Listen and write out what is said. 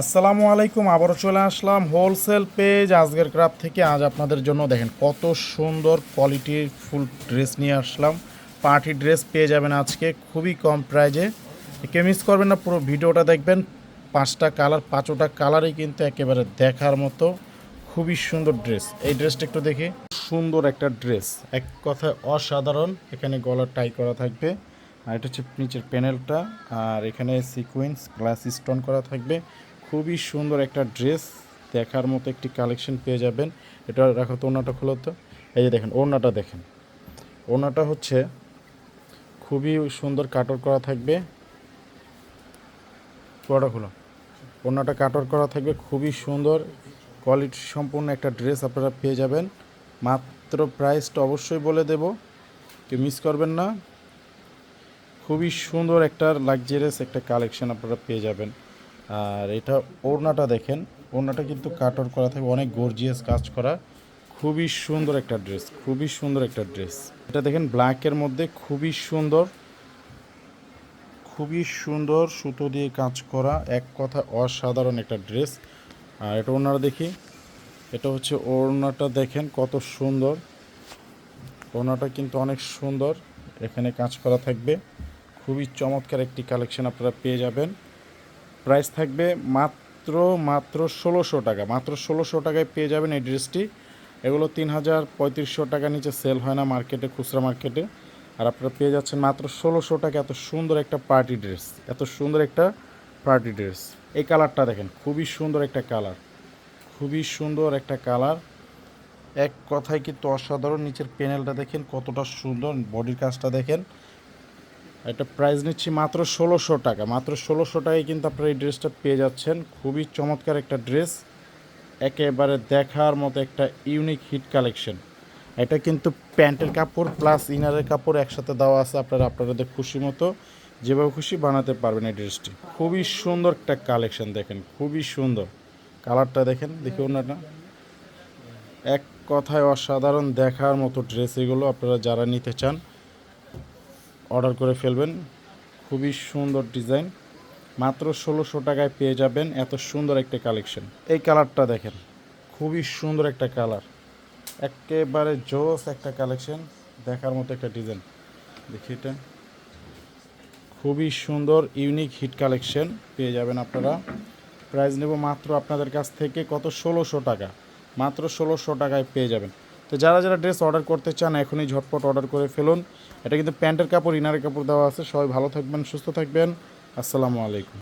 আসসালামু আলাইকুম, আবারও চলে আসলাম হোলসেল পেজ আজকের ক্রাফট থেকে আজ আপনাদের জন্য দেখেন কত সুন্দর কোয়ালিটির ফুল ড্রেস নিয়ে আসলাম। পার্টি ড্রেস পেয়ে যাবেন আজকে খুবই কম প্রাইজে একে মিস করবেন না, পুরো ভিডিওটা দেখবেন। পাঁচটা কালার পাঁচটা কালারই কিন্তু একেবারে দেখার মতো। খুবই সুন্দর ড্রেস এই ড্রেসটা একটু দেখি। সুন্দর একটা ড্রেস এক কথায় অসাধারণ। এখানে গলার টাই করা থাকবে। আর এটা হচ্ছে নিচের প্যানেলটা আর এখানে সিকুয়েন্স গ্লাস স্টোন করা থাকবে। খুবই সুন্দর একটা ড্রেস দেখার মতো একটি কালেকশন পেয়ে যাবেন। এটা রাখো তো, ওড়নাটা খোলো তো। এই যে দেখেন, ওড়নাটা দেখেন। ওড়নাটা হচ্ছে খুবই সুন্দর কাটর করা থাকবে। পুরোটা খোলো। ওড়নাটা কাটর করা থাকবে। খুবই সুন্দর কোয়ালিটি সম্পূর্ণ একটা ড্রেস আপনারা পেয়ে যাবেন। মাত্র প্রাইসটা অবশ্যই বলে দেব। কেউ মিস করবেন না। খুবই সুন্দর একটা লাক্সারিয়াস একটা কালেকশন আপনারা পেয়ে যাবেন। আর এটা ওড়নাটা দেখেন। ওড়নাটা কিন্তু কাটর করা থাকবে অনেক গর্জিয়াস কাজ করা। খুবই সুন্দর একটা ড্রেস খুবই সুন্দর একটা ড্রেস এটা দেখেন ব্ল্যাকের মধ্যে খুবই সুন্দর খুবই সুন্দর সুতো দিয়ে কাজ করা, এক কথা অসাধারণ একটা ড্রেস আর এটা ওড়নাটা দেখি, এটা হচ্ছে ওড়নাটা দেখেন কত সুন্দর। ওড়নাটা কিন্তু অনেক সুন্দর, এখানে কাজ করা থাকবে। খুবই চমৎকার একটি কালেকশন আপনারা পেয়ে যাবেন। প্রাইস থাকবে মাত্র মাত্র ষোলোশো টাকা, মাত্র ষোলোশো টাকায় পেয়ে যাবেন এই ড্রেসটি। এগুলো তিন হাজার পঁয়ত্রিশশো টাকা নিচে সেল হয় না মার্কেটে খুচরা মার্কেটে আর আপনারা পেয়ে যাচ্ছেন মাত্র ষোলোশো টাকা, এত সুন্দর একটা পার্টি ড্রেস এত সুন্দর একটা পার্টি ড্রেস এই কালারটা দেখেন, খুবই সুন্দর একটা কালার খুবই সুন্দর একটা কালার এক কথায় কিন্তু অসাধারণ, নিচের প্যানেলটা দেখেন কতটা সুন্দর বডির কাজটা দেখেন। এটা প্রাইস নিচ্ছি মাত্র ষোলোশো টাকা। মাত্র ষোলোশো টাকায় কিন্তু আপনারা এই ড্রেসটা পেয়ে যাচ্ছেন। খুবই চমৎকার একটা ড্রেস একেবারে দেখার মতো একটা ইউনিক হিট কালেকশন এটা কিন্তু প্যান্টের কাপড় প্লাস ইনারের কাপড় একসাথে দেওয়া আছে আপনারা আপনাদের খুশি মতো। যেভাবে খুশি বানাতে পারবেন এই ড্রেসটি খুবই সুন্দর একটা কালেকশন দেখেন, খুবই সুন্দর। কালারটা দেখেন, দেখি ওনাটা এক কথায় অসাধারণ দেখার মতো ড্রেস এগুলো আপনারা যারা নিতে চান অর্ডার করে ফেলবেন। খুবই সুন্দর ডিজাইন। মাত্র ষোলোশো টাকায় পেয়ে যাবেন এত সুন্দর একটা কালেকশন। এই কালারটা দেখেন, খুবই সুন্দর একটা কালার। একেবারে জোস একটা কালেকশন, দেখার মতো একটা ডিজাইন। দেখি এটা। খুবই সুন্দর, ইউনিক হিট কালেকশন পেয়ে যাবেন আপনারা। প্রাইস নেব মাত্র আপনাদের কাছ থেকে কত? ষোলোশো টাকা। মাত্র ষোলোশো টাকায় পেয়ে যাবেন। তো যারা যারা ড্রেস অর্ডার করতে চান, এখনই ঝটপট অর্ডার করে ফেলুন। এটা কিন্তু প্যান্টের কাপড়, ইনারের কাপড় দেওয়া আছে। সবাই ভালো থাকবেন, সুস্থ থাকবেন। আসসালামু আলাইকুম।